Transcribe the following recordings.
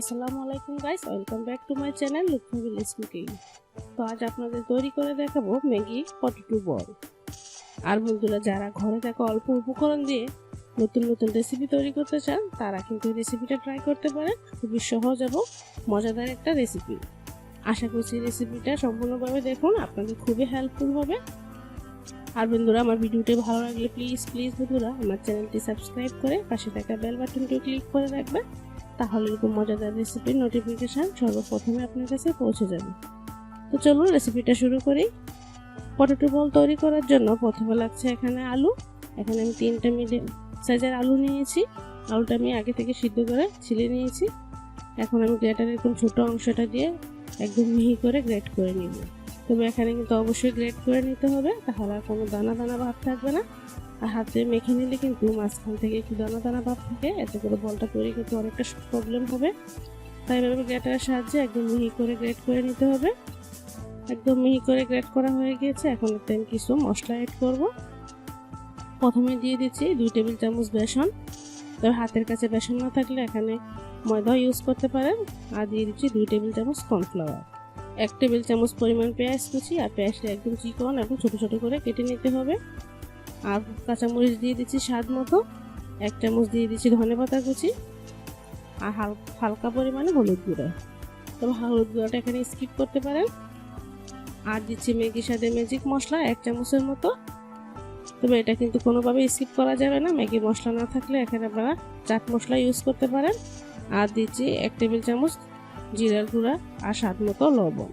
আসসালামু আলাইকুম guys, welcome back to my channel Lukma village cooking. তো আজ আপনাদের তৈরি করে দেখাবো ম্যাগি পটেটো বল। আর বন্ধুরা, যারা ঘরে থাকা অল্প উপকরণ দিয়ে নতুন নতুন রেসিপি তৈরি করতে চান, তারা কিন্তু এই রেসিপিটা ট্রাই করতে পারেন। খুবই সহজ এবং মজাদার একটা রেসিপি আশা করছি রেসিপিটা সম্পূর্ণভাবে দেখুন, আপনাদের খুবই হেল্পফুল হবে। আর বন্ধুরা, আমার ভিডিওটি ভালো লাগলে প্লিজ প্লিজ বন্ধুরা, আমার চ্যানেলটি সাবস্ক্রাইব করে পাশে থাকা বেল বাটনটি ক্লিক করে রাখবেন তাহলে এরকম মজাদার রেসিপির নোটিফিকেশান সর্বপ্রথমে আপনার কাছে পৌঁছে যাবে। তো চলুন রেসিপিটা শুরু করি। পটেটো বল তৈরি করার জন্য প্রথমে লাগছে এখানে আলু। এখানে আমি তিনটা মিডিয়াম সাইজের আলু নিয়েছি। আলুটা আমি আগে থেকে সিদ্ধ করে ছিলে নিয়েছি। এখন আমি গ্রেটার এরকম ছোটো অংশটা দিয়ে একদম মিহি করে গ্রেট করে নিব। তবে এখানে কিন্তু অবশ্যই গ্রেড করে নিতে হবে। তাহলে আর কোনো দানা দানা ভাব থাকবে না। আর হাতে মেখে নিলে কিন্তু মাঝখান থেকে একটু দানা দানা ভাব থাকে। এতে করে বলটা তৈরি কিন্তু অনেকটা প্রবলেম হবে। তাই এভাবে গ্রেটারের সাহায্যে একদম মিহি করে গ্রেড করে নিতে হবে। একদম মিহি করে গ্রেড করা হয়ে গিয়েছে। এখন এতে আমি কিছু মশলা অ্যাড করব। প্রথমে দিয়ে দিচ্ছি দুই টেবিল চামচ বেসন। তবে হাতের কাছে বেসন না থাকলে এখানে ময়দাও ইউজ করতে পারেন। আর দিয়ে দিচ্ছি দুই টেবিল চামচ কর্নফ্লাওয়ার এক টেবিল চামচ পরিমাণ পেঁয়াজ কুচি আর পেঁয়াজটা একদম চিকন এবং ছোটো ছোটো করে কেটে নিতে হবে। আর কাঁচামরিচ দিয়ে দিচ্ছি স্বাদ মতো। এক চামচ দিয়ে দিচ্ছি ধনে পাতা কুচি আর হালকা পরিমাণে হলুদ গুঁড়ো। তবে হলুদ গুঁড়োটা এখানে স্কিপ করতে পারেন। আর দিচ্ছি ম্যাগির সাথে ম্যাজিক মশলা এক চামচের মতো। তবে এটা কিন্তু কোনোভাবে স্কিপ করা যাবে না। ম্যাগি মশলা না থাকলে এখানে আপনারা চাট মশলা ইউজ করতে পারেন। আর দিচ্ছি এক টেবিল চামচ জিরার গুঁড়া আর স্বাদ মতো লবণ।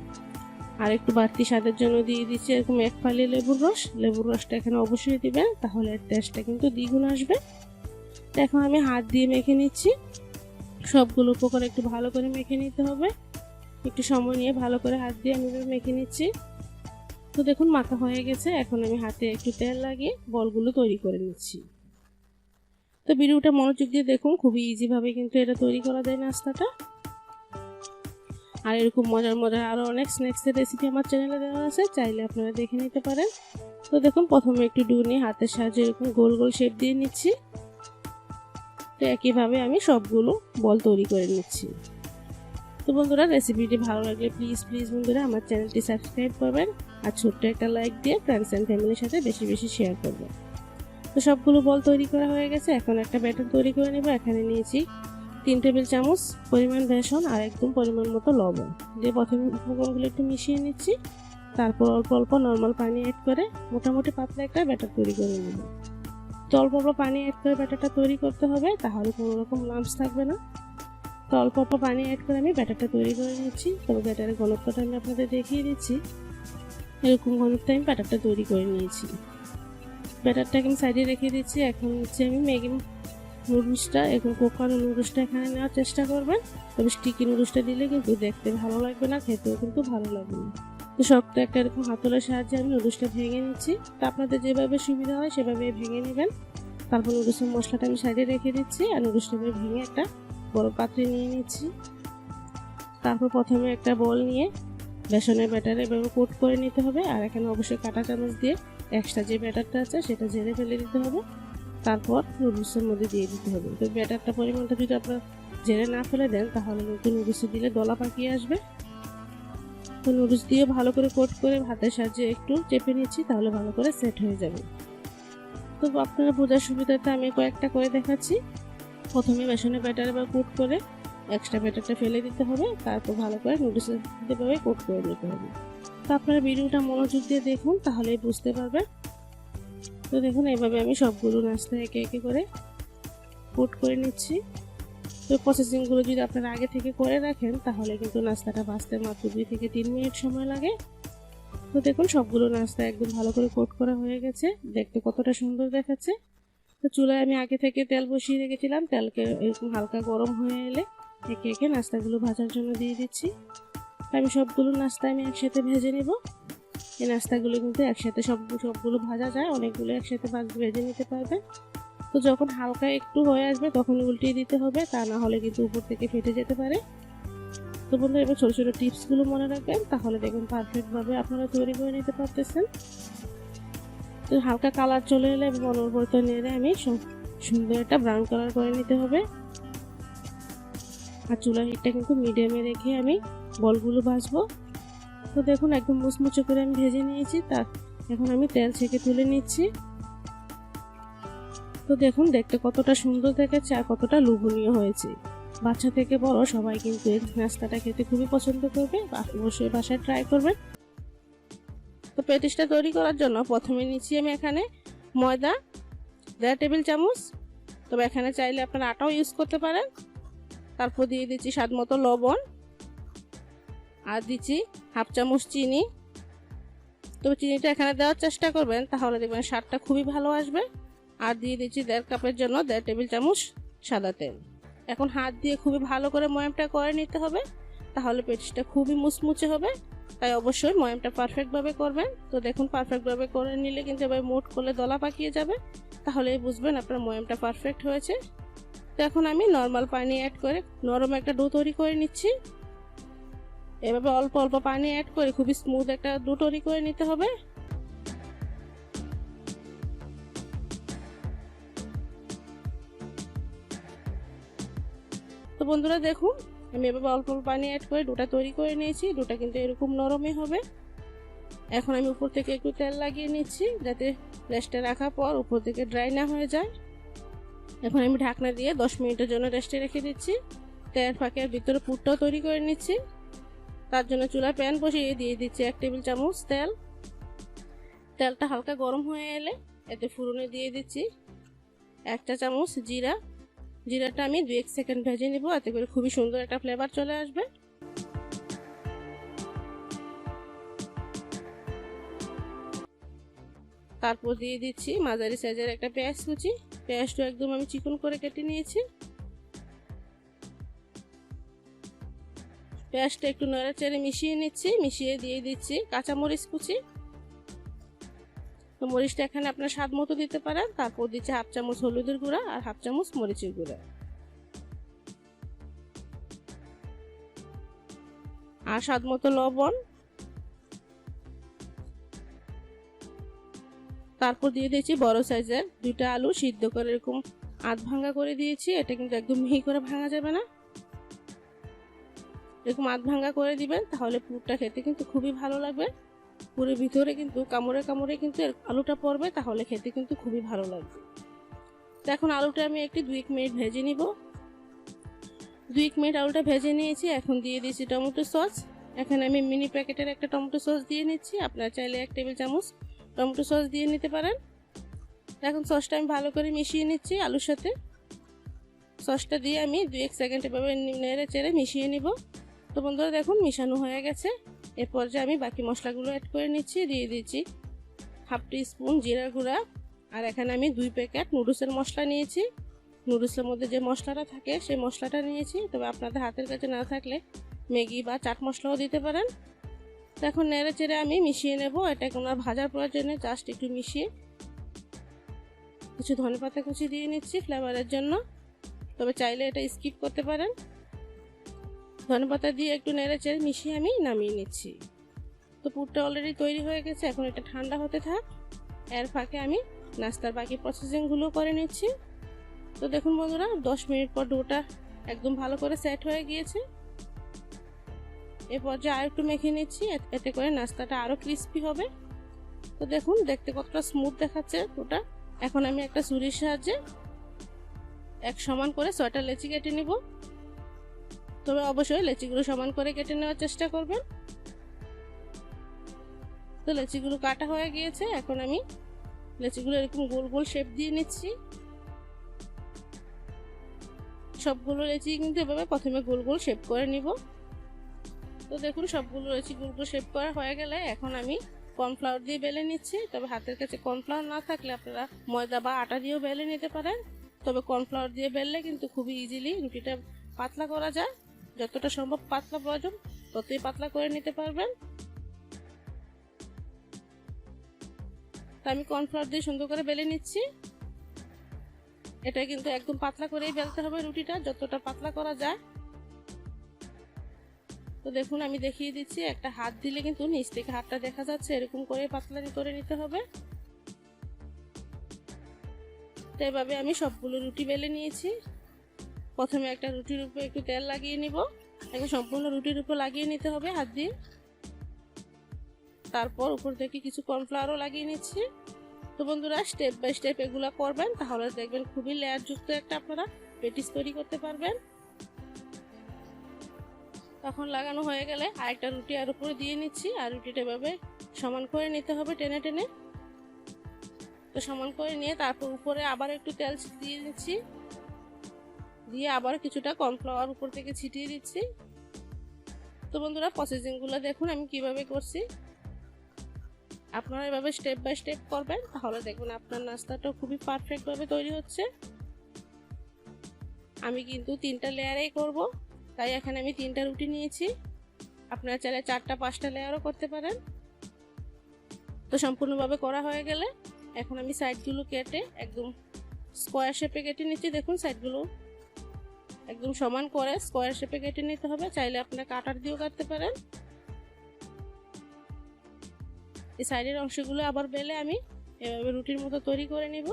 আর একটু বাড়তি স্বাদের জন্য দিয়ে দিচ্ছি এরকম এক ফালি লেবুর রস। লেবুর রসটা এখানে অবশ্যই দিবেন, তাহলে টেস্টটা কিন্তু দ্বিগুণ আসবে। এখন আমি হাত দিয়ে মেখে নিচ্ছি। সবগুলো উপকরণ একটু ভালো করে মেখে নিতে হবে। একটু সময় নিয়ে ভালো করে হাত দিয়ে আমি মেখে নিচ্ছি। তো দেখুন, মাখা হয়ে গেছে। এখন আমি হাতে একটু তেল লাগিয়ে বলগুলো তৈরি করে নিচ্ছি। তো ভিডিওটা মনোযোগ দিয়ে দেখুন, খুবই ইজিভাবে কিন্তু এটা তৈরি করা যায় নাস্তাটা। আর এরকম মজার মজার আরও অনেক স্ন্যাক্সের রেসিপি আমার চ্যানেলে দেওয়া আছে, চাইলে আপনারা দেখে নিতে পারেন। তো দেখুন, প্রথমে একটু ডু নিয়ে হাতের সাহায্যে এরকম গোল গোল শেপ দিয়ে নিচ্ছি। তো একইভাবে আমি সবগুলো বল তৈরি করে নিচ্ছি। তো বন্ধুরা রেসিপিটি ভালো লাগলে প্লিজ প্লিজ বন্ধুরা আমার চ্যানেলটি সাবস্ক্রাইব করবেন আর ছোট্ট একটা লাইক দিয়ে ফ্রেন্ডস অ্যান্ড ফ্যামিলির সাথে বেশি বেশি শেয়ার করবেন। তো সবগুলো বল তৈরি করা হয়ে গেছে, এখন একটা ব্যাটার তৈরি করে নেব। এখানে নিয়েছি তিন টেবিল চামচ পরিমাণ বেসন আর একদম পরিমাণ মতো লবণ। দিয়ে প্রথমে উপকরণগুলো একটু মিশিয়ে নিচ্ছি। তারপর অল্প অল্প নর্মাল পানি অ্যাড করে মোটামুটি পাতলা একটা ব্যাটার তৈরি করে নেব। তো অল্প অল্প পানি অ্যাড করে ব্যাটারটা তৈরি করতে হবে, তাহলে কোনো রকম লাম্পস থাকবে না। তো অল্প অল্প পানি অ্যাড করে আমি ব্যাটারটা তৈরি করে নিচ্ছি। তবে ব্যাটারের ঘনত্বটা আমি আপনাদের দেখিয়ে দিচ্ছি। এরকম ঘনত্বে আমি ব্যাটারটা তৈরি করে নিয়েছি। ব্যাটারটাকে আমি সাইডে রেখে দিচ্ছি। এখন হচ্ছে আমি ম্যাগি নুডলসটা, এখন কোকানো নুডলসটা এখানে নেওয়ার চেষ্টা করবেন। তবে স্টিকি নুডলসটা দিলে কিন্তু দেখতে ভালো লাগবে না, খেতেও কিন্তু ভালো লাগবে না। তো শক্ত একটা এরকম হাতলের সাহায্যে আমি নুডলসটা ভেঙে নিচ্ছি। তো আপনাদের যেভাবে সুবিধা হয় সেভাবে ভেঙে নেবেন। তারপর নুডলসের মশলাটা আমি সাইডে রেখে দিচ্ছি আর নুডলসটা ভেঙে একটা বড় পাত্রে নিয়ে নিচ্ছি। তারপর প্রথমে একটা বল নিয়ে বেসনের ব্যাটারে এভাবে কোট করে নিতে হবে। আর এখানে অবশ্যই কাঁটা চামচ দিয়ে এক্সট্রা যে ব্যাটারটা আছে সেটা জেরে ফেলে দিতে হবে। তারপর নুডলসের মধ্যে দিয়ে দিতে হবে। তো ব্যাটারটা পরিমাণটা যদি আপনার জেনে না ফেলে দেন, তাহলে কিন্তু নুডলসে দিলে দলা পাকিয়ে আসবে। তো নুডলস দিয়ে ভালো করে কোট করে ভাতের সাহায্যে একটু চেপে নিচ্ছি, তাহলে ভালো করে সেট হয়ে যাবে। তো আপনারা বোঝার সুবিধাতে আমি কয়েকটা করে দেখাচ্ছি। প্রথমে বেসনের ব্যাটার বা কোট করে এক্সট্রা ব্যাটারটা ফেলে দিতে হবে, তারপর ভালো করে নুডলসের ভাবে কোট করে নিতে হবে। তো আপনারা ভিডিওটা মনোযোগ দিয়ে দেখুন, তাহলেই বুঝতে পারবেন তো দেখুন এইভাবে আমি সবগুলো নাস্তা একে একে করে কোট করে নিচ্ছি। তো প্রসেসিংগুলো যদি আপনারা আগে থেকে করে রাখেন, তাহলে কিন্তু নাস্তাটা ভাজতে মাত্র দুই থেকে তিন মিনিট সময় লাগে। তো দেখুন, সবগুলো নাস্তা একদম ভালো করে কোট করা হয়ে গেছে। দেখতে কতটা সুন্দর দেখাচ্ছে। তো চুলায় আমি আগে থেকে তেল বসিয়ে রেখেছিলাম। তেলকে এরকম হালকা গরম হয়ে এলে একে একে নাস্তাগুলো ভাজার জন্য দিয়ে দিচ্ছি। আমি সবগুলো নাস্তা আমি একসাথে ভেজে নেব। এই নাস্তাগুলো কিন্তু একসাথে সব, সবগুলো ভাজা যায়, অনেকগুলো একসাথে ভেজে নিতে পারবে। তো যখন হালকা একটু হয়ে আসবে, তখন উল্টিয়ে দিতে হবে, তা না হলে কিন্তু উপর থেকে ফেটে যেতে পারে। তো বন্ধুরা, এবার ছোটো ছোটো টিপসগুলো মনে রাখবেন, তাহলে দেখুন পারফেক্টভাবে আপনারা তৈরি করে নিতে পারতেছেন। তো হালকা কালার চলে এলে এবং অনবরত নেড়ে আমি সুন্দর একটা ব্রাউন কালার করে নিতে হবে। আর চুলার হিটটা কিন্তু মিডিয়ামে রেখে আমি বলগুলো ভাজবো। তো দেখুন, একদম মুচমুচে করে আমি ভেজে নিয়েছি। তা এখন আমি তেল ছেঁকে তুলে নিচ্ছি। তো দেখুন, দেখতে কতটা সুন্দর দেখাচ্ছে আর কতটা লোভনীয় হয়েছে। বাচ্চা থেকে বড় সবাই কিন্তু এই নাস্তাটা খেতে খুবই পছন্দ করবে। অবশ্যই বাসায় ট্রাই করবেন। তো পেটিসটা তৈরি করার জন্য প্রথমে নিচ্ছি আমি এখানে ময়দা, দেড় টেবিল চামচ। তবে এখানে চাইলে আপনারা আটাও ইউজ করতে পারেন। তারপর দিয়ে দিচ্ছি স্বাদ মতো লবণ। আর দিচ্ছি হাফ চামচ চিনি। তবে চিনিটা এখানে দেওয়ার চেষ্টা করবেন, তাহলে দেখবেন স্বাদটা খুবই ভালো আসবে। আর দিয়ে দিচ্ছি দেড় কাপের জন্য দেড় টেবিল চামচ সাদা তেল। এখন হাত দিয়ে খুবই ভালো করে ময়ামটা করে নিতে হবে, তাহলে পেটিসটা খুবই মুচমুচে হবে। তাই অবশ্যই ময়ামটা পারফেক্টভাবে করবেন। তো দেখুন পারফেক্টভাবে করে নিলে কিন্তু এবার মোট করলে দলা পাকিয়ে যাবে। তাহলেই বুঝবেন আপনার ময়ামটা পারফেক্ট হয়েছে। তো এখন আমি নর্মাল পানি অ্যাড করে নরম একটা ডো তৈরি করে নিচ্ছি। এভাবে অল্প অল্প পানি অ্যাড করে খুবই স্মুথ একটা ডো তৈরি করে নিতে হবে। তো বন্ধুরা দেখুন, আমি এভাবে অল্প অল্প পানি অ্যাড করে ডোটা তৈরি করে নিয়েছি ডোটা কিন্তু এরকম নরমই হবে। এখন আমি উপর থেকে একটু তেল লাগিয়ে নিচ্ছি যাতে রেস্টে রাখার পর উপর থেকে ড্রাই না হয়ে যায়। এখন আমি ঢাকনা দিয়ে দশ মিনিটের জন্য রেস্টে রেখে দিচ্ছি। তেল ফাঁকে ভিতরে পুরটাও তৈরি করে নিচ্ছি। তার জন্য চুলা প্যান বসিয়ে দিয়ে দিচ্ছি এক টেবিল চামচ তেল। তেলটা হালকা গরম হয়ে এলে এতে ফুরনে দিয়ে দিচ্ছি একটা চামচ জিরা। জিরাটা আমি দু এক সেকেন্ড ভেজে নেব, এতে করে খুবই সুন্দর একটা ফ্লেভার চলে আসবে। তারপর দিয়ে দিচ্ছি মাঝারি সাইজের একটা পেঁয়াজ কুচি। পেঁয়াজটা একদম আমি চিকন করে কেটে নিয়েছি। পেঁয়াজটা একটু নড়া চেড়ে মিশিয়ে নিচ্ছি, মিশিয়ে দিয়ে দিচ্ছি কাঁচামরিচ কুচি। তো মরিচটা এখানে আপনার স্বাদ মতো দিতে পারেন। তারপর দিচ্ছি হাফ চামচ হলুদের গুঁড়া আর হাফ চামচ মরিচের গুঁড়া। আর স্বাদ মতো লবণ। তারপর দিয়ে দিয়েছি বড় সাইজের দুইটা আলু সিদ্ধ করে এরকম আধ ভাঙা করে দিয়েছি। এটা কিন্তু একদম মিহি করে ভাঙা যাবে না। এরকম আধ ভাঙা করে দিবেন, তাহলে পুরটা খেতে কিন্তু খুবই ভালো লাগবে। পুরের ভিতরে কিন্তু কামড়ে কামড়ে কিন্তু আলুটা পড়বে, তাহলে খেতে কিন্তু খুবই ভালো লাগবে। তো এখন আলুটা আমি একটি দুই এক মিনিট ভেজে নিব। দুই এক মিনিট আলুটা ভেজে নিয়েছি, এখন দিয়ে দিয়েছি টমেটো সস। এখানে আমি মিনি প্যাকেটের একটা টমেটো সস দিয়ে নিচ্ছি, আপনারা চাইলে এক টেবিল চামচ টমেটো সস দিয়ে নিতে পারেন। এখন সসটা আমি ভালো করে মিশিয়ে নিচ্ছি আলুর সাথে। সসটা দিয়ে আমি দুই এক সেকেন্ড এভাবে নেড়ে চেড়ে মিশিয়ে নিব। তো বন্ধুরা দেখুন, মিশানো হয়ে গেছে। এরপর যে আমি বাকি মশলাগুলো অ্যাড করে নিচ্ছি, দিয়ে দিচ্ছি হাফ টি স্পুন জিরা গুঁড়া। আর এখানে আমি দুই প্যাকেট নুডলসের মশলা নিয়েছি। নুডলসের মধ্যে যে মশলাটা থাকে, সেই মশলাটা নিয়েছি। তবে আপনাদের হাতের কাছে না থাকলে ম্যাগি বা চাট মশলাও দিতে পারেন। তো এখন নেড়ে চেড়ে আমি মিশিয়ে নেব। এটা কোনো ভাজার প্রয়োজনে জাস্ট একটু মিশিয়ে কিছু ধনেপাতা কুচি দিয়ে নিচ্ছি ফ্লেভারের জন্য। তবে চাইলে এটা স্কিপ করতে পারেন। ধনেপাতা দিয়ে একটু নেড়ে চেড়ে মিশিয়ে আমি নামিয়ে নিচ্ছি। তো পুরটা অলরেডি তৈরি হয়ে গেছে, এখন এটা ঠান্ডা হতে থাক। এর ফাঁকে আমি নাস্তার বাকি প্রসেসিংগুলো করে নিচ্ছি। তো দেখুন বন্ধুরা, দশ মিনিট পর ডোটা একদম ভালো করে সেট হয়ে গিয়েছে। এ পর্যায়ে আর একটু মেখে নিচ্ছি এতে করে নাস্তাটা আরও ক্রিস্পি হবে। তো দেখুন, দেখতে কতটা স্মুথ দেখাচ্ছে ওটা এখন আমি একটা ছুরির সাহায্যে এক সমান করে ছয়টা লেচি কেটে নিব। তবে অবশ্যই লেচিগুলো সমান করে কেটে নেওয়ার চেষ্টা করবেন। তো লেচিগুলো কাটা হয়ে গিয়েছে, এখন আমি লেচিগুলো এরকম গোল গোল শেপ দিয়ে নিচ্ছি। সবগুলো লেচি কিন্তু এভাবে প্রথমে গোল গোল শেপ করে নিব। তো দেখুন, সবগুলো লেচি গোল গোল শেপ করা হয়ে গেলে এখন আমি কর্নফ্লাওয়ার দিয়ে বেলে নিচ্ছি। তবে হাতের কাছে কর্নফ্লাওয়ার না থাকলে আপনারা ময়দা বা আটা দিয়েও বেলে নিতে পারেন। তবে কর্নফ্লাওয়ার দিয়ে বেললে কিন্তু খুবই ইজিলি রুটিটা পাতলা করা যায়। যতটা সম্ভব পাতলা প্রয়োজন ততই পাতলা করে নিতে পারবেন। তা আমি কর্নফ্লাওয়ার দিয়ে সুন্দর করে বেলে নিচ্ছি। এটা কিন্তু একদম পাতলা করেই বেলতে হবে রুটিটা, যতটা পাতলা করা যায়। তো দেখুন, আমি দেখিয়ে দিচ্ছি, একটা হাত দিলে কিন্তু নিচ থেকে হাতটা দেখা যাচ্ছে, এরকম করে পাতলা করে নিতে হবে। তো এভাবে আমি সবগুলো রুটি বেলে নিয়েছি। প্রথমে একটা রুটির উপরে একটু তেল লাগিয়ে নিব। একদম সম্পূর্ণ রুটির উপর লাগিয়ে নিতে হবে হাত দিয়ে। তারপর উপর থেকে কিছু কর্নফ্লাওয়ারও লাগিয়ে নিচ্ছি। তো বন্ধুরা স্টেপ বাই স্টেপ এগুলো করবেন, তাহলে দেখবেন খুবই লেয়ার যুক্ত একটা আপনারা পেটিস তৈরি করতে পারবেন। তখন লাগানো হয়ে গেলে আরেকটা রুটি আর উপরে দিয়ে নিচ্ছি, আর রুটিটা এভাবে সমান করে নিতে হবে টেনে টেনে। তো সমান করে নিয়ে তারপর উপরে আবার একটু তেল দিয়ে দিচ্ছি। দিয়ে আবার কিছুটা কর্নফ্লাওয়ার উপর থেকে ছিটিয়ে দিচ্ছি। তো বন্ধুরা প্রসেসিংগুলো দেখুন আমি কীভাবে করছি। আপনারা এভাবে স্টেপ বাই স্টেপ করবেন, তাহলে দেখুন আপনার নাস্তাটা খুবই পারফেক্টভাবে তৈরি হচ্ছে। আমি কিন্তু তিনটা লেয়ারেই করব, তাই এখানে আমি তিনটা রুটি নিয়েছি। আপনারা চাইলে চারটা, পাঁচটা লেয়ারও করতে পারেন। তো সম্পূর্ণভাবে করা হয়ে গেলে এখন আমি সাইডগুলো কেটে একদম স্কোয়ার শেপে কেটে নিচ্ছি। দেখুন সাইডগুলো একদম সমান করে স্কোয়ার শেপে কেটে নিতে হবে। চাইলে আপনারা কাটার দিয়েও কাটতে পারেন। এই সাইডের অংশগুলো আবার বেলে আমি এভাবে রুটির মতো তৈরি করে নিব।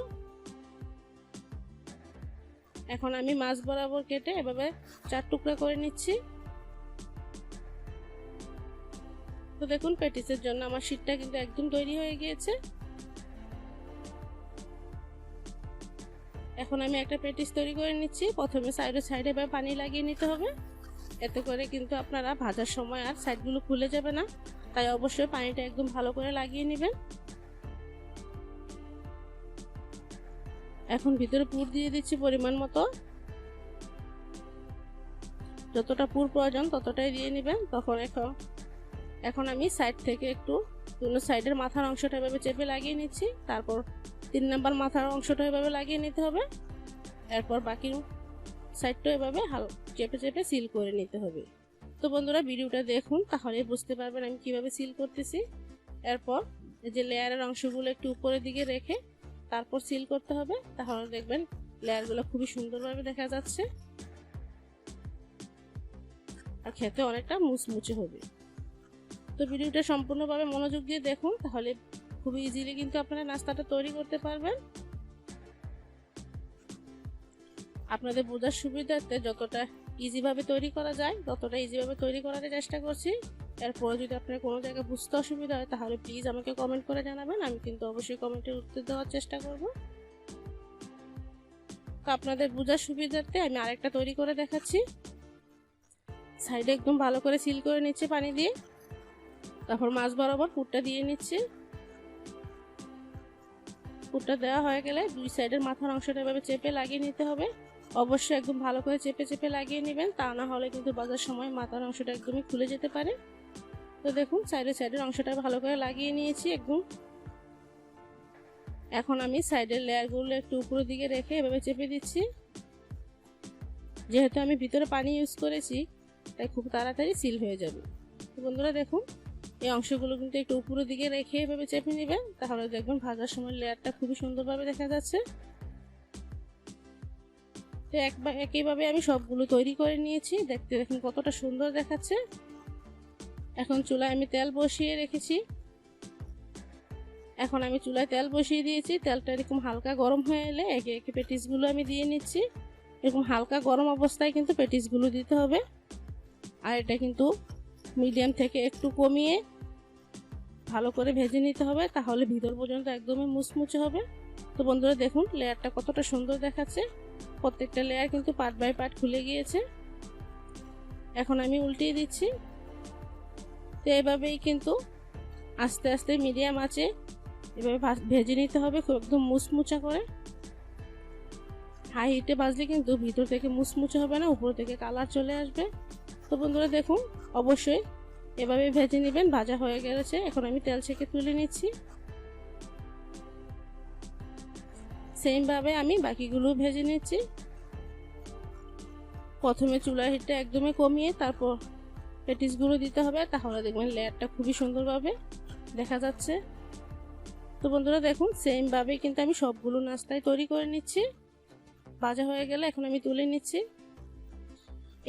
এখন আমি মাছ বরাবর কেটে এভাবে চার টুকরা করে নিচ্ছি। তো দেখুন, পেটিসের জন্য আমার শীটটা কিন্তু একদম তৈরি হয়ে গিয়েছে। এখন আমি একটা পেটিস তৈরি করে নিচ্ছি। প্রথমে সাইডে সাইডে বা পানি লাগিয়ে নিতে হবে। এতে করে কিন্তু আপনারা ভাজার সময় আর সাইডগুলো খুলে যাবে না। তাই অবশ্যই পানিটা একদম ভালো করে লাগিয়ে নেবেন। এখন ভিতরে পুর দিয়ে দিচ্ছি পরিমাণ মতো। যতটা পুর প্রয়োজন ততটাই দিয়ে নেবেন। তখন এখন এখন আমি সাইড থেকে একটু, দুনো সাইডের মাথার অংশটা এভাবে চেপে লাগিয়ে নিচ্ছি। তারপর তিন নাম্বার মাথার অংশটা এভাবে লাগিয়ে নিতে হবে। এরপর বাকি সাইডটা এভাবে হাল, চেপে চেপে সিল করে নিতে হবে। তো বন্ধুরা, ভিডিওটা দেখুন, তাহলে বুঝতে পারবেন আমি কীভাবে সিল করতেছি। এরপর যে লেয়ারের অংশগুলো একটু উপরের দিকে রেখে তারপর সিল করতে হবে। তাহলে দেখবেন লেয়ারগুলো খুবই সুন্দরভাবে দেখা যাচ্ছে। আর খেতে অনেকটা মুচমুচে হবে। তো ভিডিওটা সম্পূর্ণভাবে মনোযোগ দিয়ে দেখুন, তাহলে খুবই ইজিলি কিন্তু আপনারা নাস্তাটা তৈরি করতে পারবেন। আপনাদের বোঝার সুবিধার্থে যতটা ইজিভাবে তৈরি করা যায়, ততটা ইজিভাবে তৈরি করার চেষ্টা করছি। এরপরে যদি আপনার কোনো জায়গায় বুঝতে অসুবিধা হয়, তাহলে প্লিজ আমাকে কমেন্ট করে জানাবেন, আমি কিন্তু অবশ্যই কমেন্টের উত্তর দেওয়ার চেষ্টা করব। তো আপনাদের বোঝার সুবিধার্থে আমি আরেকটা তৈরি করে দেখাচ্ছি। সাইডে একদম ভালো করে সিল করে নিচ্ছে পানি দিয়ে। তারপর মাছ বরাবর পুরটা দিয়ে নিচ্ছি। পুরটা দেওয়া হয়ে গেলে দুই সাইডের মাথার অংশটা এভাবে চেপে লাগিয়ে নিতে হবে। অবশ্যই একদম ভালো করে চেপে চেপে লাগিয়ে নেবেন। তা না হলে কিন্তু বাজার সময় মাথার অংশটা একদমই খুলে যেতে পারে। তো দেখুন সাইডের সাইডের অংশটা ভালো করে লাগিয়ে নিয়েছি একদম। এখন আমি সাইডের লেয়ারগুলো একটু উপরের দিকে রেখে এভাবে চেপে দিচ্ছি। যেহেতু আমি ভিতরে পানি ইউজ করেছি, তাই খুব তাড়াতাড়ি সিল হয়ে যাবে। বন্ধুরা দেখুন এই অংশগুলো কিন্তু একটু উপরের দিকে রেখে এভাবে চেপে নেবেন, তাহলে দেখবেন ভাজার সময় লেয়ারটা খুবই সুন্দরভাবে দেখা যাচ্ছে। তো একবার একইভাবে আমি সবগুলো তৈরি করে নিয়েছি, দেখতে দেখুন কতটা সুন্দর দেখাচ্ছে। এখন চুলায় আমি তেল বসিয়ে রেখেছি। এখন আমি চুলায় তেল বসিয়ে দিয়েছি, তেলটা এরকম হালকা গরম হয়ে এলে একে একে পেটিসগুলো আমি দিয়ে নিচ্ছি। এরকম হালকা গরম অবস্থায় কিন্তু পেটিসগুলো দিতে হবে। আর এটা কিন্তু মিডিয়াম থেকে একটু কমিয়ে ভালো করে ভেজে নিতে হবে, তাহলে ভিতর পর্যন্ত একদমই মুচমুচে হবে। তো বন্ধুরা দেখুন, লেয়ারটা কতটা সুন্দর দেখাচ্ছে। প্রত্যেকটা লেয়ার কিন্তু পার্ট বাই পার্ট খুলে গিয়েছে। এখন আমি উল্টিয়ে দিচ্ছি। তো এভাবেই কিন্তু আস্তে আস্তে মিডিয়াম আছে এভাবে ভেজে নিতে হবে খুব একদম মুচমুচা করে। হাই হিটে বাজলে কিন্তু ভিতর থেকে মুচমুচে হবে না, উপর থেকে কালার চলে আসবে। তো বন্ধুরা দেখুন, অবশ্যই এভাবে ভেজে নেবেন, ভাজা হয়ে গেছে। এখন আমি তেল ছেঁকে তুলে নিচ্ছি। সেমভাবে আমি বাকিগুলো ভেজে নিচ্ছি। প্রথমে চুলার হিটটা একদমই কমিয়ে তারপর পেটিসগুলো দিতে হবে। তাহলে দেখবেন লেয়ারটা খুবই সুন্দরভাবে দেখা যাচ্ছে। তো বন্ধুরা দেখুন, সেমভাবে কিন্তু আমি সবগুলো নাস্তায় তৈরি করে নিচ্ছি। ভাজা হয়ে গেলে এখন আমি তুলে নিচ্ছি।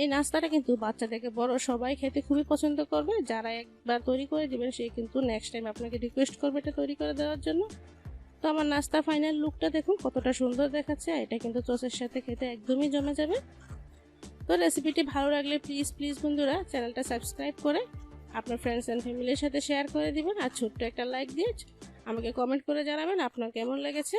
এই নাস্তাটা কিন্তু বাচ্চা থেকে বড় সবাই খেতে খুবই পছন্দ করবে। যারা একবার তৈরি করে দিবেন সে কিন্তু নেক্সট টাইম আপনাকে রিকোয়েস্ট করবে এটা তৈরি করে দেওয়ার জন্য। তো আমার নাস্তা ফাইনাল লুকটা দেখুন, কতটা সুন্দর দেখাচ্ছে। এটা কিন্তু চসের সাথে খেতে একদমই জমে যাবে। তো রেসিপিটি ভালো লাগলে প্লিজ প্লিজ বন্ধুরা চ্যানেলটা সাবস্ক্রাইব করে আপনার ফ্রেন্ডস অ্যান্ড ফ্যামিলির সাথে শেয়ার করে দিবেন। আর ছোট্ট একটা লাইক দিয়ে আমাকে কমেন্ট করে জানাবেন আপনার কেমন লেগেছে।